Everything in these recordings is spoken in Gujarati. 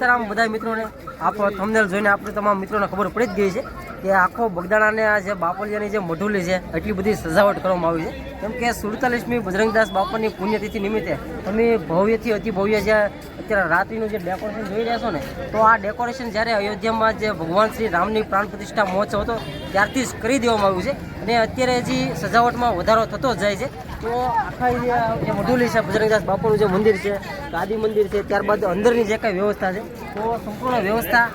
બાપા સીતારામ બધા મિત્રોને આપણો થંબનેલ જોઈને આપણે તમામ મિત્રોને ખબર પડી જ ગઈ છે. કે આખો બગદાણાને આ જે બાપલિયાની જે મઢુલી છે, એટલી બધી સજાવટ કરવામાં આવી છે. કેમ કે સુડતાલીસમી બજરંગદાસ બાપાની પુણ્યતિથિ નિમિત્તે તમે ભવ્યથી અતિ ભવ્ય જે અત્યારે રાત્રિનું જે ડેકોરેશન જોઈ રહ્યા છો ને, તો આ ડેકોરેશન જ્યારે અયોધ્યામાં જે ભગવાન શ્રી રામની પ્રાણ પ્રતિષ્ઠા મહોત્સવ હતો, ત્યારથી જ કરી દેવામાં આવ્યું છે. અને અત્યારે હજી સજાવટમાં વધારો થતો જાય છે. તો આખા જે મઢુલી છે, બજરંગદાસ બાપુનું જે મંદિર છે, ગાદી મંદિર છે, ત્યારબાદ અંદરની જે કાંઈ વ્યવસ્થા છે, તો સંપૂર્ણ વ્યવસ્થા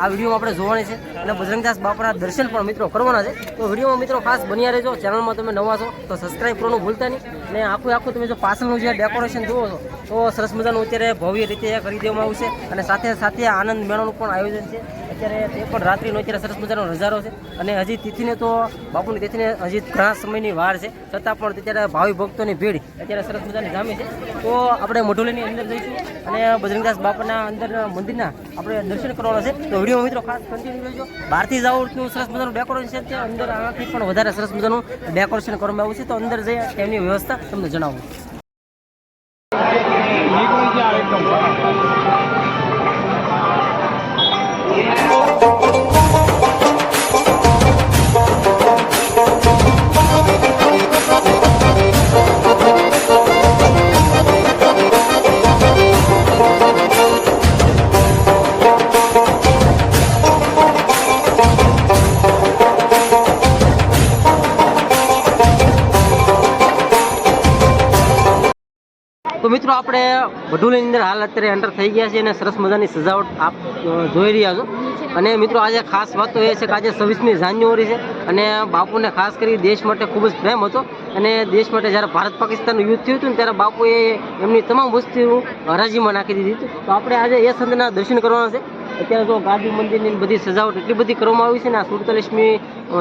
આ વિડીયોમાં આપણે જોવાની છે અને બજરંગદાસ બાપાના દર્શન પણ મિત્રો કરવાના છે. તો વિડીયોમાં મિત્રો ખાસ બન્યા રહેજો. ચેનલમાં તમે નવા છો તો સબસ્ક્રાઈબ કરવાનું ભૂલતા નહીં. અને આખું આખું તમે જો પાછળનું જે ડેકોરેશન જુઓ છો, તો સરસ મજાનું અત્યારે ભવ્ય રીતે કરી દેવામાં આવશે અને સાથે સાથે આનંદ મેળાનું પણ આયોજન છે. અત્યારે તે પણ રાત્રિનો અત્યારે સરસ મજાનો નજારો છે. અને હજી તિથિને તો બાપુની તિથિને હજી ઘણા સમયની વાર છે. છતાં પણ અત્યારે ભાવિ ભક્તોની ભીડ અત્યારે સરસ મજાની જામી છે. તો આપણે મઢોલીની અંદર જઈશું અને બજરંગદાસ બાપાના અંદર મંદિરના આપણે દર્શન કરવાના છે. તો વીડિયો મિત્રો ખાસ કન્ટિન્યુ રહેજો બહારથી જ આવડતું સરસ મજાનું ડેકોરેશન છે. અંદર આનાથી પણ વધારે સરસ મજાનું ડેકોરેશન કરવામાં આવ્યું છે. તો અંદર જઈ તેમની વ્યવસ્થા તમને જણાવું. તો મિત્રો આપણે વઢુલીની અંદર હાલ અત્યારે એન્ટર થઈ ગયા છીએ અને સરસ મજાની સજાવટ આપ જોઈ રહ્યા છો. અને મિત્રો આજે ખાસ વાત તો એ છે કે આજે છવ્વીસમી જાન્યુઆરી છે અને બાપુને ખાસ કરી દેશ માટે ખૂબ જ પ્રેમ હતો. અને દેશ માટે જ્યારે ભારત પાકિસ્તાનનું યુદ્ધ થયું હતું ને ત્યારે બાપુએ એમની તમામ વસ્તુઓ હરાજીમાં નાખી દીધી હતી. તો આપણે આજે એ સંતના દર્શન કરવાના છે. અત્યારે જો ગાંધી મંદિરની બધી સજાવટ એટલી બધી કરવામાં આવી છે ને આ સુડતાલીસમી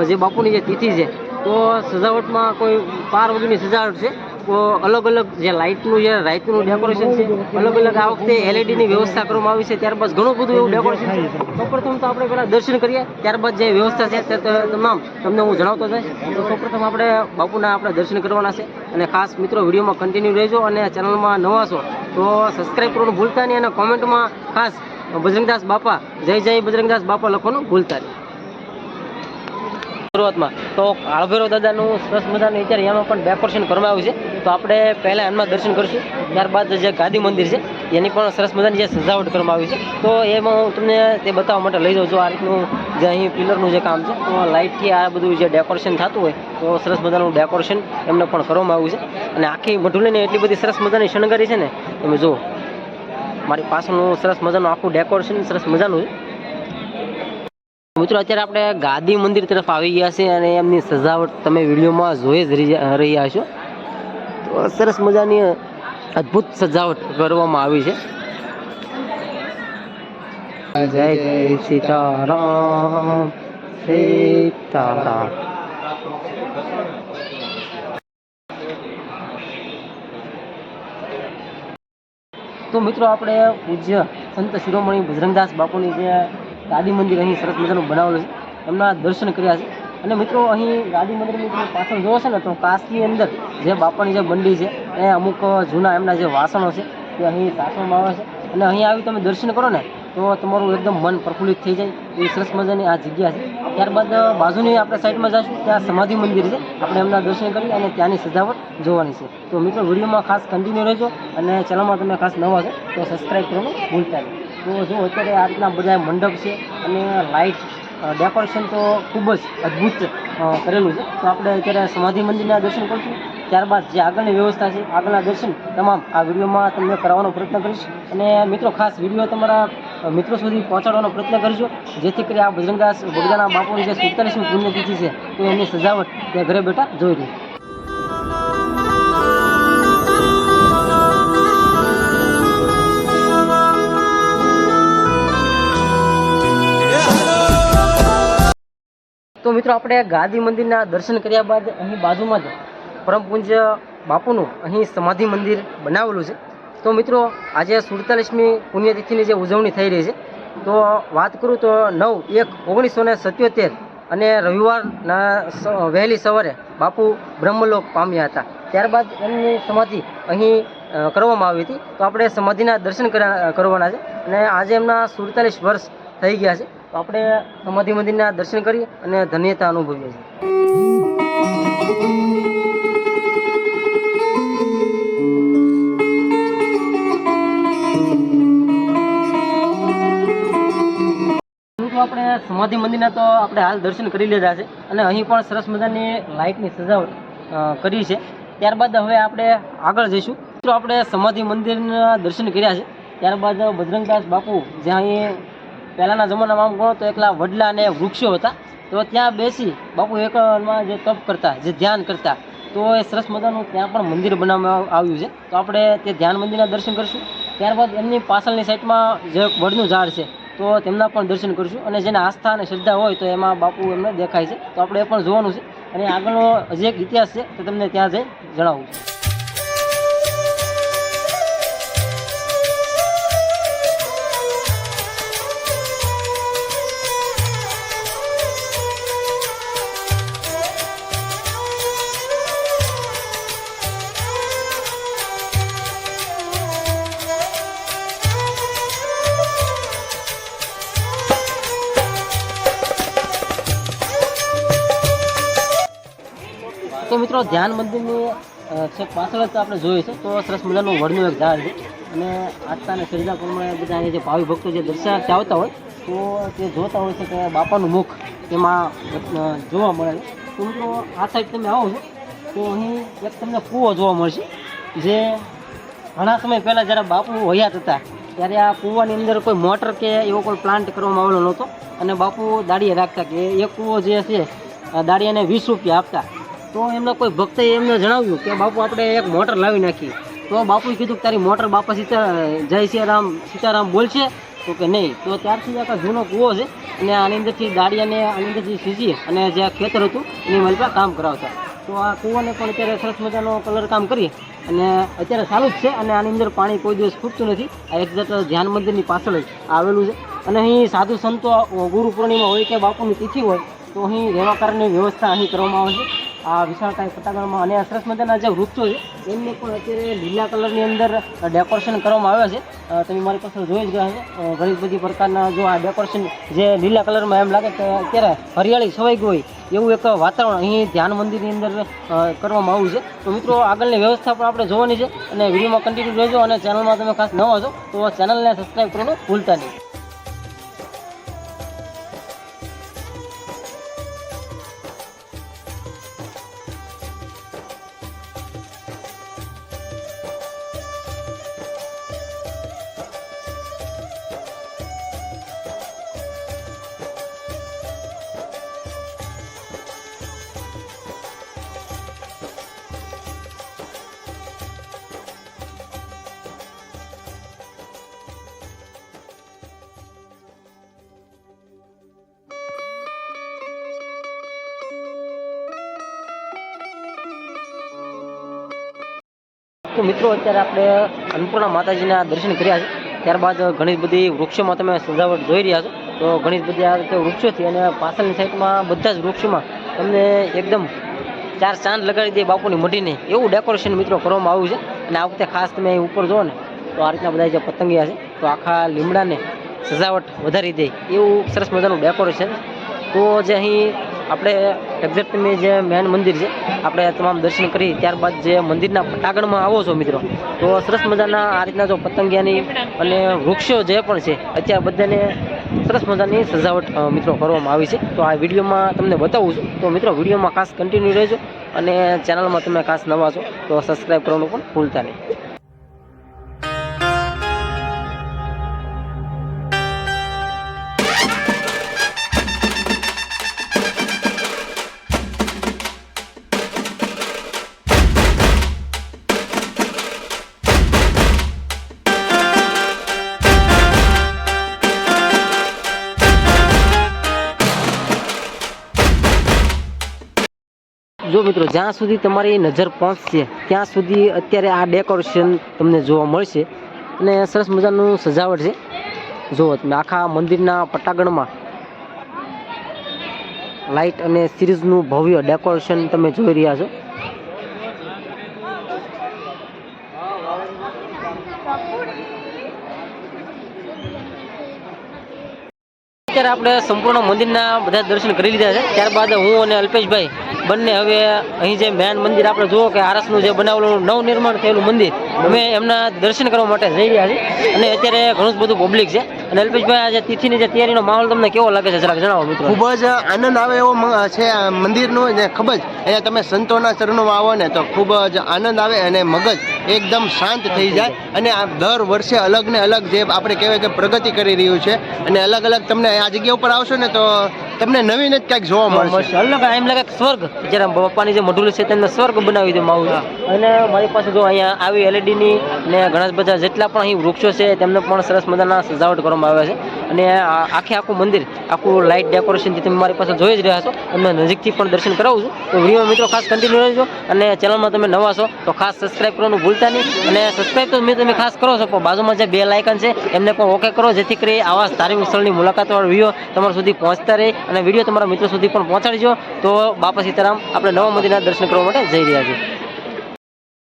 જે બાપુની જે તિથિ છે, તો સજાવટમાં કોઈ પાર વગરની સજાવટ છે? તો અલગ અલગ જે લાઇટનું જે રાઇટનું ડેકોરેશન છે, અલગ અલગ આ વખતે એલઈડીની વ્યવસ્થા કરવામાં આવી છે, ત્યારબાદ ઘણું બધું એવું ડેકોરેશન છે. સૌપ્રથમ તો આપણે પહેલાં દર્શન કરીએ, ત્યારબાદ જે વ્યવસ્થા છે તે તમામ તમને હું જણાવતો જઈશ. તો સૌપ્રથમ આપણે બાપુના આપણે દર્શન કરવાના છે અને ખાસ મિત્રો વિડીયોમાં કન્ટિન્યુ રહેજો અને ચેનલમાં નવા છો, તો સબસ્ક્રાઈબ કરવાનું ભૂલતા નહીં અને કોમેન્ટમાં ખાસ બજરંગદાસ બાપા, જય જય બજરંગદાસ બાપા લખવાનું ભૂલતા નહીં. શરૂઆતમાં. તો કાળભૈરવ દાદાનું સરસ મજાનું અત્યારે એમાં પણ ડેકોરેશન કરવામાં આવ્યું છે. તો આપણે પહેલાં એમના દર્શન કરીશું. ત્યારબાદ જે ગાદી મંદિર છે, એની પણ સરસ મજાની જે સજાવટ કરવામાં આવી છે. તો એમાં હું તમને તે બતાવવા માટે લઈ જાઉં છું. આ રીતનું જે અહીં પિલરનું જે કામ છે, તો લાઇટથી આ બધું જે ડેકોરેશન થતું હોય, તો સરસ મજાનું ડેકોરેશન એમને પણ કરવામાં આવ્યું છે. અને આખી મઢુલીને એટલી બધી સરસ મજાની શણગારી છે ને, તમે જુઓ. મારી પાછળનું સરસ મજાનું આખું ડેકોરેશન સરસ મજાનું છે. મિત્રો, અત્યારે આપણે ગાદી મંદિર તરફ આવી ગયા છે અને એમની સજાવટ તમે વિડીયોમાં જોઈ જ રહી- રહ્યા છો તો સરસ મજાની અદ્ભુત સજાવટ કરવામાં આવી છે. જય જય સીતારામ સીતારામ. તો મિત્રો, આપણે પૂજ્ય સંત શિરોમણી ભજરંગદાસ બાપુની જે ગાદી મંદિર અહીં સરસ મજાનું બનાવેલું છે. એમના દર્શન કર્યા છે. અને મિત્રો, અહીં ગાદી મંદિરની તમે પાછળ જોવો છે ને, તો કાચની અંદર જે બાપાની જે બંડી છે, એ અમુક જૂના એમના જે વાસણો છે તે અહીં સાચવવામાં આવે છે. અને અહીં આવી તમે દર્શન કરો ને, તો તમારું એકદમ મન પ્રફુલ્લિત થઈ જાય. એ સરસ મજાની આ જગ્યા છે. ત્યારબાદ બાજુની આપણે સાઈડમાં જઈશું ત્યાં સમાધિ મંદિર છે. આપણે એમના દર્શન કરી અને ત્યાંની સજાવટ જોવાની છે. તો મિત્રો, વિડીયોમાં ખાસ કન્ટિન્યુ રહેજો અને ચેનલમાં તમે ખાસ નવા છો, તો સબસ્ક્રાઈબ કરવાનું ભૂલતા નહીં. તો જો અત્યારે આ રીતના બધા મંડપ છે અને લાઇટ ડેકોરેશન તો ખૂબ જ અદ્ભુત કરેલું છે. તો આપણે અત્યારે સમાધિ મંદિરના દર્શન કરીશું. ત્યારબાદ જે આગળની વ્યવસ્થા છે, આગળના દર્શન તમામ આ વિડીયોમાં તમને કરાવવાનો પ્રયત્ન કરીશ. અને મિત્રો, ખાસ વીડિયો તમારા મિત્રો સુધી પહોંચાડવાનો પ્રયત્ન કરજો. જેથી કરી આ બજરંગદાસ બગદાના બાપુની જે સુડતાલીસમી પુણ્યતિથિ છે, તો એમની સજાવટ ત્યાં ઘરે બેઠા જોઈ રહી. તો મિત્રો આપણે ગાદી મંદિરના દર્શન કર્યા બાદ અહીં બાજુમાં જ પરમ પૂજ્ય બાપુનું અહીં સમાધિ મંદિર બનાવેલું છે. તો મિત્રો, આજે સુડતાલીસમી પુણ્યતિથિની જે ઉજવણી થઈ રહી છે, તો વાત કરું તો નવ એક ઓગણીસો સત્યોતેર અને રવિવારના વહેલી સવારે બાપુ બ્રહ્મલોક પામ્યા હતા. ત્યારબાદ એમની સમાધિ અહીં કરવામાં આવી હતી. તો આપણે સમાધિના દર્શન કરવાના છે અને આજે એમના સુડતાલીસ વર્ષ થઈ ગયા છે. તો આપણે સમાધિ મંદિરના દર્શન કરી અને ધન્યતા અનુભવીએ છીએ. આપણે સમાધિ મંદિરના તો આપણે હાલ દર્શન કરી લીધા છે અને અહીં પણ સરસ મજાની લાઇટની સજાવટ કરી છે. ત્યારબાદ હવે આપણે આગળ જઈશું. મિત્રો આપણે સમાધિ મંદિરના દર્શન કર્યા છે. ત્યારબાદ બજરંગદાસ બાપુ જ્યાં અહીં પહેલાંના જમાનામાં આમ ગણો તો એકલા વડલા અને વૃક્ષો હતા. તો ત્યાં બેસી બાપુ એકમાં જે તપ કરતા, જે ધ્યાન કરતા, તો એ સરસ મજાનું ત્યાં પણ મંદિર બનાવવામાં આવ્યું છે. તો આપણે તે ધ્યાન મંદિરના દર્શન કરીશું. ત્યારબાદ એમની પાછળની સાઈડમાં જે વડનું ઝાડ છે, તો તેમના પણ દર્શન કરીશું. અને જેને આસ્થા અને શ્રદ્ધા હોય તો એમાં બાપુ એમને દેખાય છે. તો આપણે એ પણ જોવાનું છે. અને આગળનો હજી એક ઇતિહાસ છે, તો તમને ત્યાં જઈ જણાવું. છું મિત્રો, ધ્યાન મંદિરની છેક પાછળ જ આપણે જોઈએ છે, તો સરસ મજાનું વડનું એક ઝાડ છે. અને આજના અને પ્રમાણે બધા અહીંયા જે ભાવિ ભક્તો જે દર્શનાર્થે આવતા હોય, તો તે જોતા હોય છે કે બાપાનું મુખ એમાં જોવા મળે છે. તો મિત્રો, આ સાઈડ તમે આવો છો, તો અહીં એક તમને કૂવો જોવા મળશે, જે ઘણા સમય પહેલાં જ્યારે બાપુ હયાત હતા, ત્યારે આ કૂવાની અંદર કોઈ મોટર કે એવો કોઈ પ્લાન્ટ કરવામાં આવેલો નહોતો. અને બાપુ દાડીએ રાખતા કે એ કૂવો જે છે દાડિયાને વીસ રૂપિયા આપતા. તો એમના કોઈ ભક્તે એમને જણાવ્યું કે બાપુ, આપણે એક મોટર લાવી નાખી. તો બાપુએ કીધું કે તારી મોટર બાપા સીતા, જય સિયારામ, સીતારામ બોલશે? તો કે નહીં. તો ત્યારથી આખા જૂનો કૂવો છે અને આની અંદરથી દાડિયાને આની અંદરથી સીજી અને જે આ ખેતર હતું એની મલપા કામ કરાવતા. તો આ કૂવાને પણ અત્યારે સરસ મજાનો કલર કામ કરી અને અત્યારે ચાલુ જ છે અને આની અંદર પાણી કોઈ દિવસ ખૂટતું નથી. આ એક્ઝેક્ટ ધ્યાન મંદિરની પાછળ જ આવેલું છે. અને અહીં સાધુ સંતો, ગુરુ પૂર્ણિમા હોય કે બાપુની તિથિ હોય, તો અહીં રહેવા કારણની વ્યવસ્થા અહીં કરવામાં આવે છે. આ વિશાળકાય પટાગણમાં અને આ સરસ મજાના જે વૃક્ષો છે, એમને પણ અત્યારે લીલા કલરની અંદર ડેકોરેશન કરવામાં આવ્યા છે. તમે મારી પાસે જોઈ જ ગયા છે ઘણી બધી પ્રકારના જો આ ડેકોરેશન જે લીલા કલરમાં એમ લાગે કે અત્યારે હરિયાળી છવાઈ ગઈ હોય, એવું એક વાતાવરણ અહીં ધ્યાન મંદિરની અંદર કરવામાં આવ્યું છે. તો મિત્રો, આગળની વ્યવસ્થા પણ આપણે જોવાની છે અને વિડીયોમાં કન્ટિન્યુ રહેજો અને ચેનલમાં તમે ખાસ નવા છો તો ચેનલને સબસ્ક્રાઈબ કરવાનું ભૂલતા નહીં. તો મિત્રો, અત્યારે આપણે અન્નપૂર્ણા માતાજીના દર્શન કર્યા છે. ત્યારબાદ ઘણી બધી વૃક્ષોમાં તમે સજાવટ જોઈ રહ્યા છો. તો ઘણી બધી આ રીતે વૃક્ષોથી અને પાછળની સાઈડમાં બધા જ વૃક્ષોમાં તમને એકદમ ચાર ચાંદ લગાડી દે બાપુની મઢીને. એવું ડેકોરેશન મિત્રો કરવામાં આવ્યું છે. અને આ વખતે ખાસ તમે ઉપર જુઓ ને, તો આ રીતના બધા જે પતંગિયા છે, તો આખા લીમડાને સજાવટ વધારી દે. એવું સરસ મજાનું ડેકોરેશન. તો જે અહીં આપણે એક્ઝેક્ટલી જે મેન મંદિર છે, આપણે તમામ દર્શન કરી ત્યારબાદ જે મંદિરના પટાગણમાં આવો છો મિત્રો, તો સરસ મજાના આ રીતના જો પતંગિયાની અને વૃક્ષો જે પણ છે, અત્યારે બધાને સરસ મજાની સજાવટ મિત્રો કરવામાં આવી છે. તો આ વિડીયોમાં તમને બતાવું છું. તો મિત્રો, વિડીયોમાં ખાસ કન્ટિન્યુ રહેજો અને ચેનલમાં તમે ખાસ નવા છો, તો સબસ્ક્રાઈબ કરવાનું પણ ભૂલતા નહીં. મિત્રો, જ્યાં સુધી તમારી નજર પહોંચશે, ત્યાં સુધી અત્યારે આ ડેકોરેશન તમને જોવા મળશે. અને સરસ મજાનું સજાવટ છે. જુઓ, તમે આખા મંદિરના પટાગણમાં લાઇટ અને સિરીઝનું ભવ્ય ડેકોરેશન તમે જોઈ રહ્યા છો. અત્યારે આપણે સંપૂર્ણ મંદિરના બધા દર્શન કરી લીધા છે. ત્યારબાદ હું અને અલ્પેશભાઈ બંને હવે અહીં જે મેન મંદિર આપણે જુઓ કે આરસનું જે બનાવેલું નવનિર્માણ થયેલું મંદિર અમે એમના દર્શન કરવા માટે જઈ રહ્યા છીએ. અને અત્યારે ઘણું જ બધું પબ્લિક છે. અને અલ્પેશભાઈ આજે તિથિની જે તૈયારીનો માહોલ તમને કેવો લાગે છે જરાક જણાવો મિત્રો. ખૂબ જ આનંદ આવે એવો છે આ મંદિરનો ને ખૂબ જ. અહીંયા તમે સંતોના ચરણોમાં આવો ને તો ખૂબ જ આનંદ આવે અને મગજ એકદમ શાંત થઈ જાય. અને આ દર વર્ષે અલગ ને અલગ જે આપણે કહેવાય કે પ્રગતિ કરી રહ્યું છે. અને અલગ અલગ તમને આ જગ્યા ઉપર આવશો ને તો તમને નવીન જ કંઈક જોવા મળશે. અલગ એમ લાગે સ્વર્ગ. જ્યારે પપ્પાની જે મઢુલી છે તેમને સ્વર્ગ બનાવી દેવામાં માવું અને મારી પાસે જો અહીંયા આવી એલઈડી ની ને ઘણા બધા જેટલા પણ અહીં વૃક્ષો છે તેમને પણ સરસ મજાના સજાવટ કરવામાં આવ્યા છે. અને આ આખે આખું મંદિર આખું લાઇટ ડેકોરેશન જે તમે મારી પાસે જોઈ જ રહ્યા છો તમને નજીકથી પણ દર્શન કરાવું છું. તો વીડિયો મિત્રો ખાસ કન્ટિન્યુ રહેજો અને ચેનલમાં તમે નવા છો તો ખાસ સબસ્ક્રાઇબ કરવાનું ભૂલતા નહીં. અને સબસ્ક્રાઇબ તો મેં તમે ખાસ કરો છો પણ બાજુમાં જે બે લાઇકન છે એમને પણ ઓકે કરો જેથી કરી આવા ધાર્મિક સ્થળની મુલાકાતવાળો વીડિયો તમારા સુધી પહોંચતા રહે અને વીડિયો તમારા મિત્રો સુધી પણ પહોંચાડજો. તો બાપા સીતારામ આપણે નવા મંદિરના દર્શન કરવા માટે જઈ રહ્યા છીએ.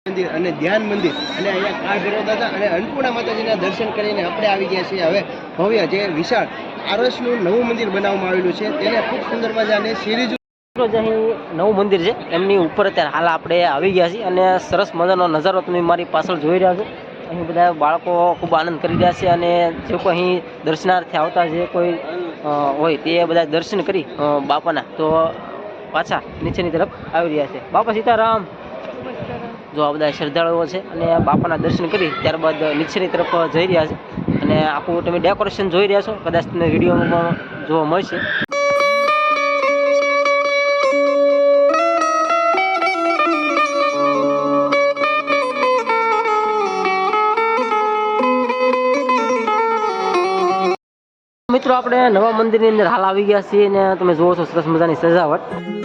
મંદિર અને ધ્યાન મંદિર. અને અહીંયા કાળ ભૈરવ દાદા અને અન્નપૂર્ણા માતાજીના દર્શન કરીને આપણે આવી ગયા છીએ. હવે ભવ્ય જે વિશાળ આરસનું નવું મંદિર બનાવવામાં આવેલું છે. તેને ખૂબ સુંદર મજાની સિરીજ નવું મંદિર છે એમની ઉપર અત્યારે હાલ આપણે આવી ગયા છીએ અને સરસ મજાનો નજારો તમે મારી પાછળ જોઈ રહ્યા છો. અહીં બધા બાળકો ખૂબ આનંદ કરી રહ્યા છે અને જે કોઈ અહીં દર્શનાર્થે આવતા જે કોઈ હોય તે બધા દર્શન કરી બાપાના. તો પાછા નીચેની તરફ આવી રહ્યા છે. બાપા સીતારામ. જો આ બધા શ્રદ્ધાળુઓ છે અને બાપાના દર્શન કરી ત્યારબાદ નીચેની તરફ જઈ રહ્યા છે. અને આખું તમે ડેકોરેશન જોઈ રહ્યા છો. કદાચ તમને વિડીયોમાં જોવા મળશે. મિત્રો, આપણે નવા મંદિરની અંદર હાલ આવી ગયા છીએ અને તમે જુઓ છો, સરસ મજાની સજાવટ.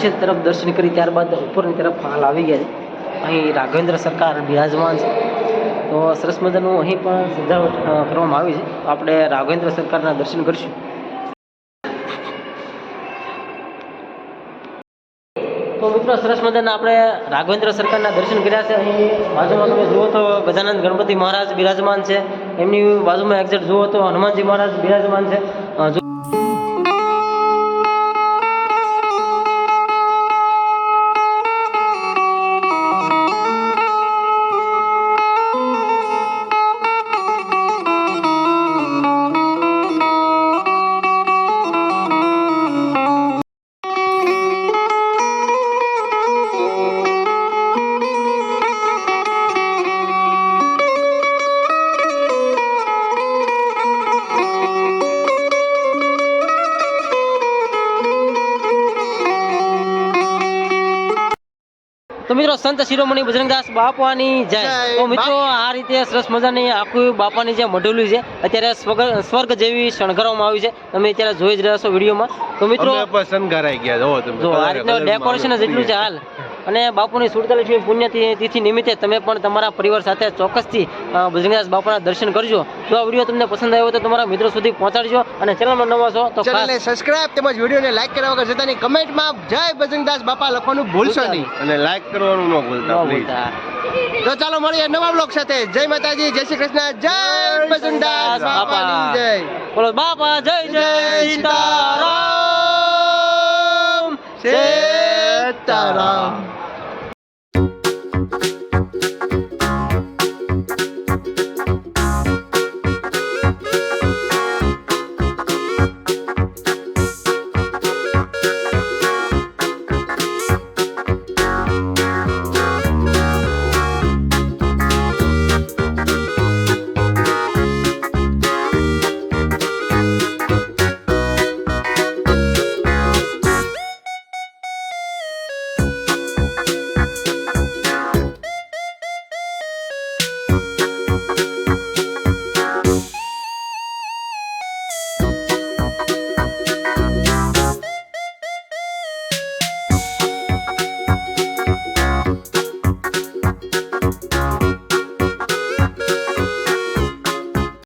નીચે તરફ દર્શન કરી ત્યારબાદ ઉપરની તરફ હાલ આવી ગયા અહીં રાઘવેન્દ્ર સરકાર બિરાજમાન છે. તો સરસ મજાનું અહીં પણ સજાવટ કરવામાં આવી છે. આપણે રાઘવેન્દ્ર સરકારના દર્શન કરીશું. તો મિત્રો, સરસ મજાના આપણે રાઘવેન્દ્ર સરકારના દર્શન કર્યા છે. અહીં બાજુમાં તમે જુઓ તો ગજાનંદ ગણપતિ મહારાજ બિરાજમાન છે. એમની બાજુમાં એક્ઝેક્ટ જુઓ તો હનુમાનજી મહારાજ બિરાજમાન છે. સંત શિરોમણી બજરંગદાસ બાપાની જય. જય. તો મિત્રો આ રીતે સરસ મજાની આખું બાપાની જે મઢેલું છે અત્યારે સ્વર્ગ સ્વર્ગ જેવી શણગારવામાં આવી છે. તમે અત્યારે જોઈ જ રહ્યા છો વિડીયોમાં. તો મિત્રો શણગારાઈ ગયા. જો આ રીતનું ડેકોરેશન જ એટલું છે હાલ. અને બાપુની સુડતાલીસમી પુણ્ય તિથિ નિમિત્તે તમે પણ તમારા પરિવાર સાથે ચોક્કસથી બજરંગદાસ બાપાના દર્શન કરજો. જો આ વીડિયો તમને પસંદ આવ્યો તો તમારા મિત્રો સુધી પહોંચાડજો અને ચેનલમાં નવા છો તો ચેનલને સબસ્ક્રાઇબ તેમજ વિડીયોને લાઈક કર્યા વગર જતાની કમેન્ટમાં જય બજરંગદાસ બાપા લખવાનું ભૂલશો નહીં. અને લાઈક કરવાનું ન ભૂલતા તો ચાલો મળીએ નવા બ્લોગ સાથે. જય માતાજી જય શ્રી કૃષ્ણ. જય બજરંગદાસ બાપાની જય. બોલો બાપા જય જય સીતારામ. સીતારામ.